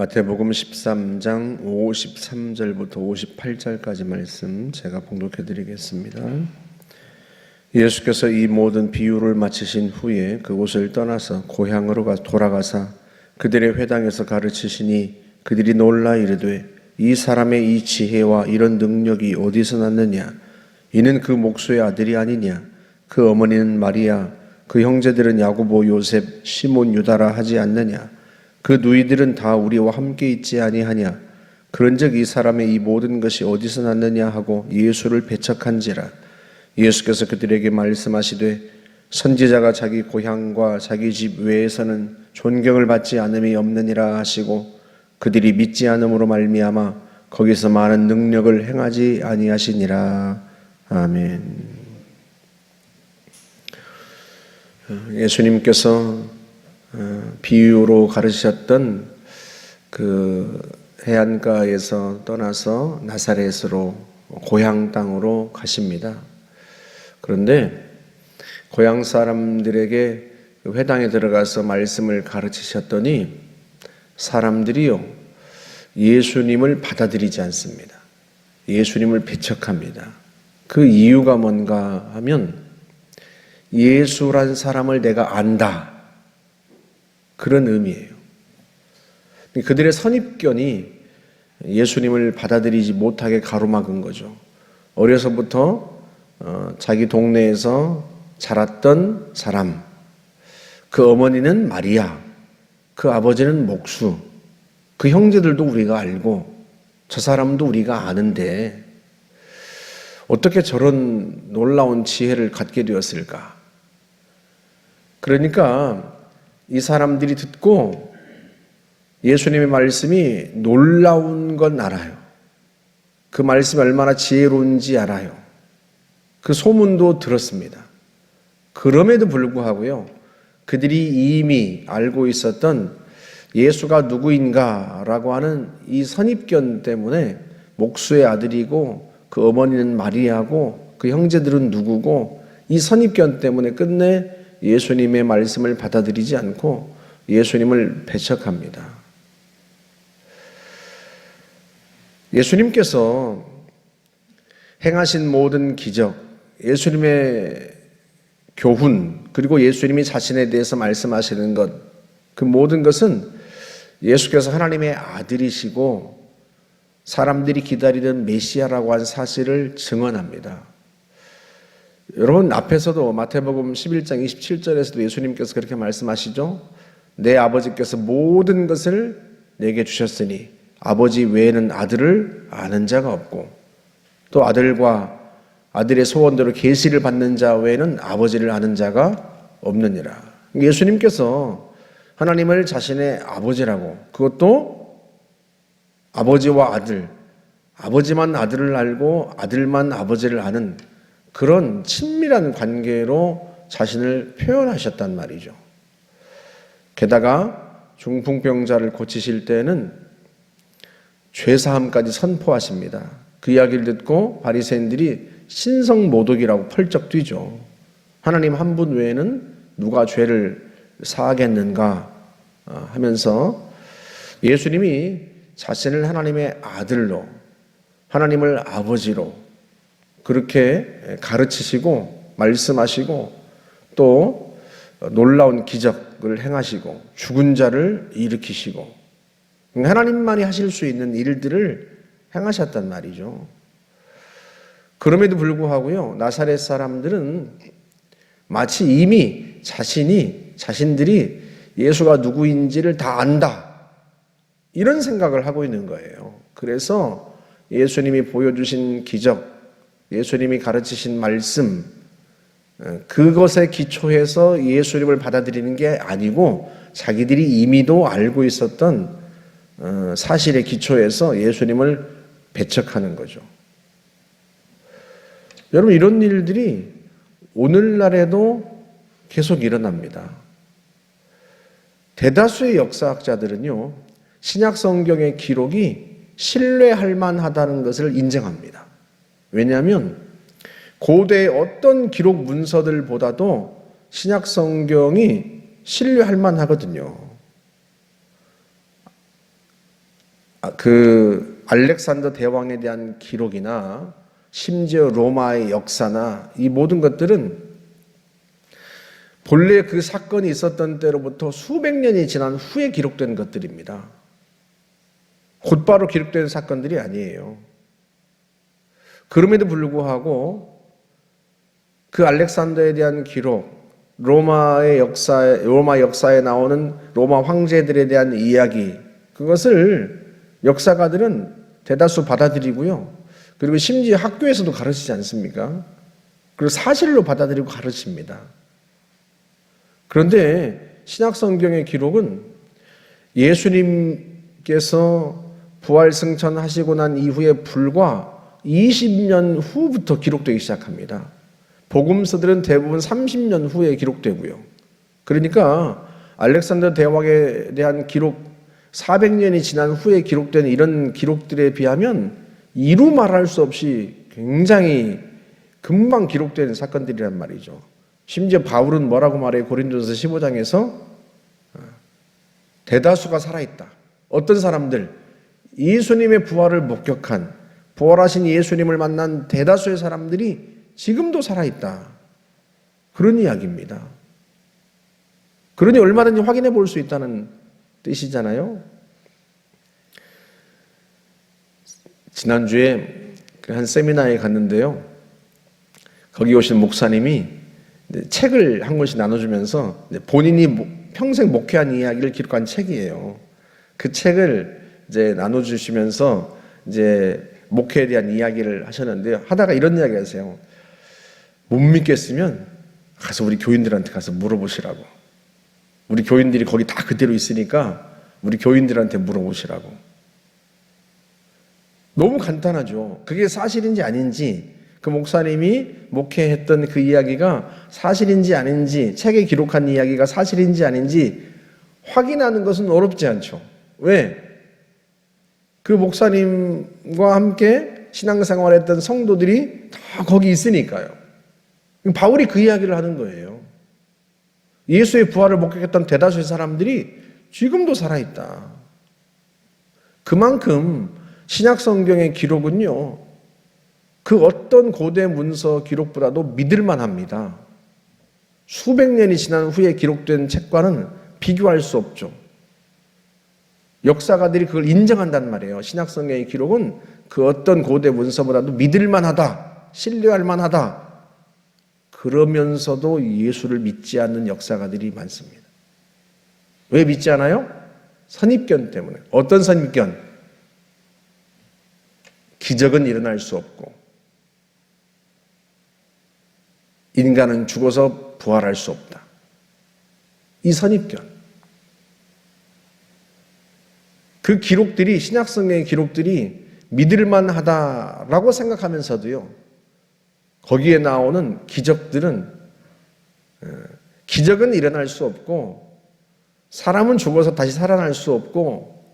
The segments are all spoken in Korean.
마태복음 13장 53절부터 58절까지 말씀 제가 봉독해 드리겠습니다. 예수께서 이 모든 비유를 마치신 후에 그곳을 떠나서 고향으로 가 돌아가사 그들의 회당에서 가르치시니 그들이 놀라 이르되 이 사람의 이 지혜와 이런 능력이 어디서 났느냐? 이는 그 목수의 아들이 아니냐? 그 어머니는 마리아 그 형제들은 야고보 요셉 시몬 유다라 하지 않느냐 그 누이들은 다 우리와 함께 있지 아니하냐? 그런즉 이 사람의 이 모든 것이 어디서 났느냐 하고 예수를 배척한지라. 예수께서 그들에게 말씀하시되 선지자가 자기 고향과 자기 집 외에서는 존경을 받지 않음이 없느니라 하시고 그들이 믿지 않음으로 말미암아 거기서 많은 능력을 행하지 아니하시니라. 아멘. 예수님께서 어, 비유로 가르치셨던 그 해안가에서 떠나서 나사렛으로 고향 땅으로 가십니다. 그런데 고향 사람들에게 회당에 들어가서 말씀을 가르치셨더니 사람들이요 예수님을 받아들이지 않습니다. 예수님을 배척합니다. 그 이유가 뭔가 하면 예수란 사람을 내가 안다. 그런 의미예요. 그들의 선입견이 예수님을 받아들이지 못하게 가로막은 거죠. 어려서부터 어, 자기 동네에서 자랐던 사람, 그 어머니는 마리아, 그 아버지는 목수, 그 형제들도 우리가 알고 저 사람도 우리가 아는데 어떻게 저런 놀라운 지혜를 갖게 되었을까? 그러니까 이 사람들이 듣고 예수님의 말씀이 놀라운 건 알아요. 그 말씀이 얼마나 지혜로운지 알아요. 그 소문도 들었습니다. 그럼에도 불구하고요, 그들이 이미 알고 있었던 예수가 누구인가라고 하는 이 선입견 때문에 목수의 아들이고 그 어머니는 마리아고 그 형제들은 누구고 이 선입견 때문에 끝내 예수님의 말씀을 받아들이지 않고 예수님을 배척합니다. 예수님께서 행하신 모든 기적, 예수님의 교훈, 그리고 예수님이 자신에 대해서 말씀하시는 것, 그 모든 것은 예수께서 하나님의 아들이시고 사람들이 기다리는 메시아라고 한 사실을 증언합니다. 여러분 앞에서도 마태복음 11장 27절에서도 예수님께서 그렇게 말씀하시죠. 내 아버지께서 모든 것을 내게 주셨으니 아버지 외에는 아들을 아는 자가 없고 또 아들과 아들의 소원대로 계시를 받는 자 외에는 아버지를 아는 자가 없느니라. 예수님께서 하나님을 자신의 아버지라고 그것도 아버지와 아들 아버지만 아들을 알고 아들만 아버지를 아는 그런 친밀한 관계로 자신을 표현하셨단 말이죠. 게다가 중풍병자를 고치실 때는 죄사함까지 선포하십니다. 그 이야기를 듣고 바리새인들이 신성 모독이라고 펄쩍 뛰죠. 하나님 한 분 외에는 누가 죄를 사하겠는가 어, 하면서 예수님이 자신을 하나님의 아들로 하나님을 아버지로 그렇게 가르치시고 말씀하시고 또 놀라운 기적을 행하시고 죽은 자를 일으키시고 하나님만이 하실 수 있는 일들을 행하셨단 말이죠. 그럼에도 불구하고요, 나사렛 사람들은 마치 이미 자신이, 자신들이 예수가 누구인지를 다 안다. 이런 생각을 하고 있는 거예요. 그래서 예수님이 보여주신 기적, 예수님이 가르치신 말씀, 어, 그것에 기초해서 예수님을 받아들이는 게 아니고 자기들이 이미도 알고 있었던 어, 사실에 기초해서 예수님을 배척하는 거죠. 여러분, 이런 일들이 오늘날에도 계속 일어납니다. 대다수의 역사학자들은요, 신약 성경의 기록이 신뢰할 만하다는 것을 인정합니다. 왜냐하면 고대의 어떤 기록 문서들보다도 신약 성경이 신뢰할 만하거든요. 아, 그 알렉산더 대왕에 대한 기록이나 심지어 로마의 역사나 이 모든 것들은 본래 그 사건이 있었던 때로부터 수백 년이 지난 후에 기록된 것들입니다. 곧바로 기록된 사건들이 아니에요. 그럼에도 불구하고 그 알렉산더에 대한 기록, 로마의 역사에, 로마 역사에 나오는 로마 황제들에 대한 이야기, 그것을 역사가들은 대다수 받아들이고요. 그리고 심지어 학교에서도 가르치지 않습니까? 그리고 사실로 받아들이고 가르칩니다. 그런데 신약 성경의 기록은 예수님께서 부활 승천하시고 난 이후에 불과 20년 후부터 기록되기 시작합니다. 복음서들은 대부분 30년 후에 기록되고요. 그러니까 알렉산더 대왕에 대한 기록 400년이 지난 후에 기록된 이런 기록들에 비하면 이루 말할 수 없이 굉장히 금방 기록된 사건들이란 말이죠. 심지어 바울은 뭐라고 말해요? 고린도서 15장에서 대다수가 살아있다. 어떤 사람들? 예수님의 부활을 목격한 부활하신 예수님을 만난 대다수의 사람들이 지금도 살아있다. 그런 이야기입니다. 그러니 얼마든지 확인해 볼 수 있다는 뜻이잖아요. 지난주에 그한 세미나에 갔는데요. 거기 오신 목사님이 책을 한 권씩 나눠주면서 본인이 평생 목회한 이야기를 기록한 책이에요. 그 책을 이제 나눠주시면서 이제 목회에 대한 이야기를 하셨는데요. 하다가 이런 이야기 하세요. 못 믿겠으면 가서 우리 교인들한테 가서 물어보시라고. 우리 교인들이 거기 다 그대로 있으니까 우리 교인들한테 물어보시라고. 너무 간단하죠. 그게 사실인지 아닌지 그 목사님이 목회했던 그 이야기가 사실인지 아닌지 책에 기록한 이야기가 사실인지 아닌지 확인하는 것은 어렵지 않죠. 왜? 그 목사님과 함께 신앙생활 했던 성도들이 다 거기 있으니까요. 바울이 그 이야기를 하는 거예요. 예수의 부활을 목격했던 대다수의 사람들이 지금도 살아있다. 그만큼 신약 성경의 기록은요, 그 어떤 고대 문서 기록보다도 믿을만 합니다. 수백 년이 지난 후에 기록된 책과는 비교할 수 없죠. 역사가들이 그걸 인정한단 말이에요. 신약 성경의 기록은 그 어떤 고대 문서보다도 믿을만 하다, 신뢰할 만하다. 그러면서도 예수를 믿지 않는 역사가들이 많습니다. 왜 믿지 않아요? 선입견 때문에. 어떤 선입견? 기적은 일어날 수 없고, 인간은 죽어서 부활할 수 없다. 이 선입견. 그 기록들이, 신약성경의 기록들이 믿을만 하다라고 생각하면서도요, 거기에 나오는 기적들은, 어, 기적은 일어날 수 없고, 사람은 죽어서 다시 살아날 수 없고,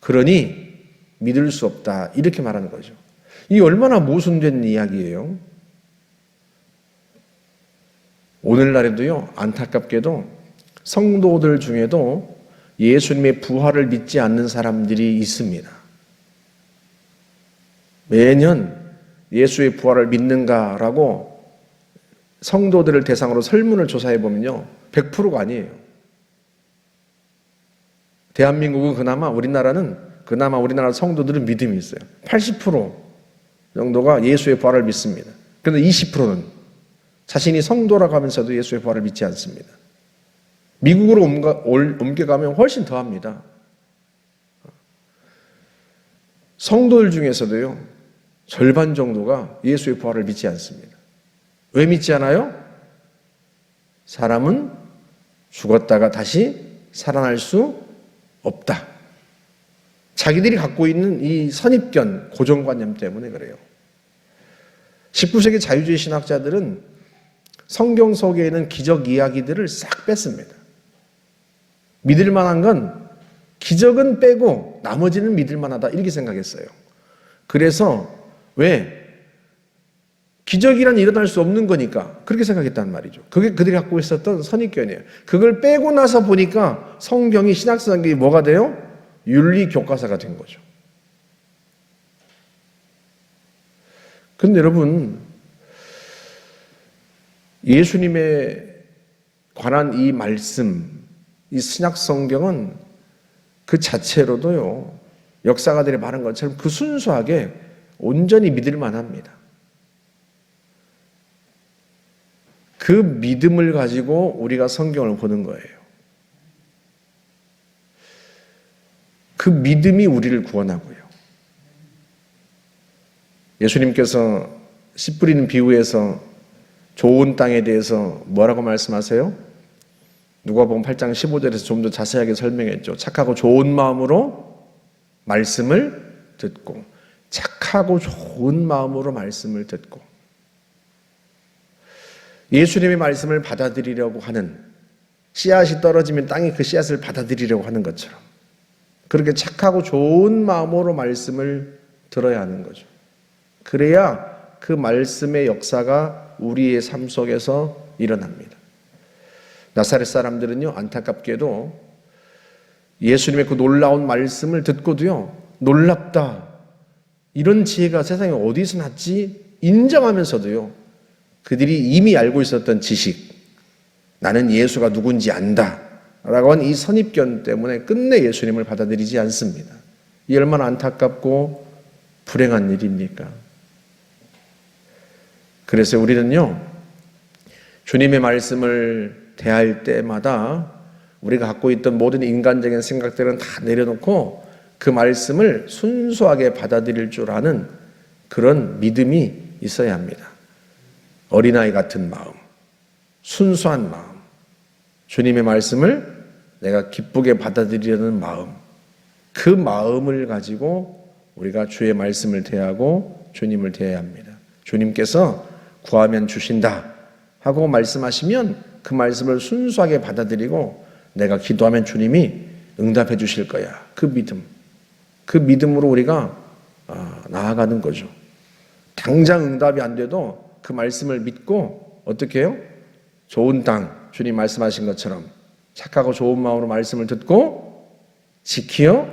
그러니 믿을 수 없다. 이렇게 말하는 거죠. 이 얼마나 모순된 이야기예요. 오늘날에도요, 안타깝게도 성도들 중에도 예수님의 부활을 믿지 않는 사람들이 있습니다. 매년 예수의 부활을 믿는가라고 성도들을 대상으로 설문을 조사해 보면요, 100%가 아니에요. 대한민국은 그나마 우리나라는 그나마 우리나라 성도들은 믿음이 있어요. 80% 정도가 예수의 부활을 믿습니다. 그런데 20%는 자신이 성도라고 하면서도 예수의 부활을 믿지 않습니다. 미국으로 옮겨가면 훨씬 더 합니다. 성도들 중에서도요, 절반 정도가 예수의 부활을 믿지 않습니다. 왜 믿지 않아요? 사람은 죽었다가 다시 살아날 수 없다. 자기들이 갖고 있는 이 선입견, 고정관념 때문에 그래요. 19세기 자유주의 신학자들은 성경 속에 있는 기적 이야기들을 싹 뺐습니다. 믿을 만한 건 기적은 빼고 나머지는 믿을 만하다. 이렇게 생각했어요. 그래서 왜? 기적이란 일어날 수 없는 거니까 그렇게 생각했단 말이죠. 그게 그들이 갖고 있었던 선입견이에요. 그걸 빼고 나서 보니까 성경이 신학성이 뭐가 돼요? 윤리 교과서가 된 거죠. 근데 여러분 예수님의 관한 이 말씀 이 신약 성경은 그 자체로도요, 역사가들이 말한 것처럼 그 순수하게 온전히 믿을 만 합니다. 그 믿음을 가지고 우리가 성경을 보는 거예요. 그 믿음이 우리를 구원하고요. 예수님께서 씨 뿌리는 비유에서 좋은 땅에 대해서 뭐라고 말씀하세요? 누가복음 8장 15절에서 좀 더 자세하게 설명했죠. 착하고 좋은 마음으로 말씀을 듣고 착하고 좋은 마음으로 말씀을 듣고 예수님의 말씀을 받아들이려고 하는 씨앗이 떨어지면 땅이 그 씨앗을 받아들이려고 하는 것처럼 그렇게 착하고 좋은 마음으로 말씀을 들어야 하는 거죠. 그래야 그 말씀의 역사가 우리의 삶 속에서 일어납니다. 나사렛 사람들은요, 안타깝게도 예수님의 그 놀라운 말씀을 듣고도요, 놀랍다. 이런 지혜가 세상에 어디서 났지? 인정하면서도요, 그들이 이미 알고 있었던 지식, 나는 예수가 누군지 안다. 라고 하는 이 선입견 때문에 끝내 예수님을 받아들이지 않습니다. 이 얼마나 안타깝고 불행한 일입니까? 그래서 우리는요, 주님의 말씀을 대할 때마다 우리가 갖고 있던 모든 인간적인 생각들은 다 내려놓고 그 말씀을 순수하게 받아들일 줄 아는 그런 믿음이 있어야 합니다. 어린아이 같은 마음, 순수한 마음, 주님의 말씀을 내가 기쁘게 받아들이려는 마음, 그 마음을 가지고 우리가 주의 말씀을 대하고 주님을 대해야 합니다. 주님께서 구하면 주신다 하고 말씀하시면 그 말씀을 순수하게 받아들이고 내가 기도하면 주님이 응답해 주실 거야. 그 믿음. 그 믿음으로 우리가 아, 나아가는 거죠. 당장 응답이 안 돼도 그 말씀을 믿고 어떻게 해요? 좋은 땅, 주님 말씀하신 것처럼 착하고 좋은 마음으로 말씀을 듣고 지키어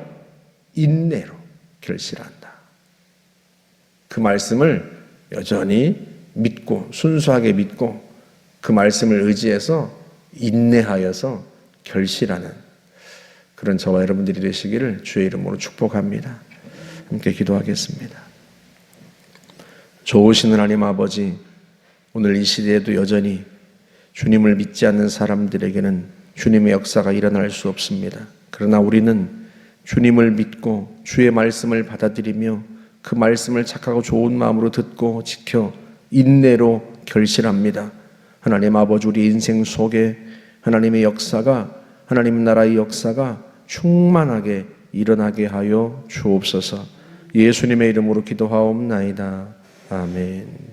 인내로 결실한다. 그 말씀을 여전히 믿고 순수하게 믿고 그 말씀을 의지해서 인내하여서 결실하는 그런 저와 여러분들이 되시기를 주의 이름으로 축복합니다. 함께 기도하겠습니다. 좋으신 하나님 아버지, 오늘 이 시대에도 여전히 주님을 믿지 않는 사람들에게는 주님의 역사가 일어날 수 없습니다. 그러나 우리는 주님을 믿고 주의 말씀을 받아들이며 그 말씀을 착하고 좋은 마음으로 듣고 지켜 인내로 결실합니다. 하나님 아버지 우리 인생 속에 하나님의 역사가 하나님 나라의 역사가 충만하게 일어나게 하여 주옵소서. 예수님의 이름으로 기도하옵나이다. 아멘.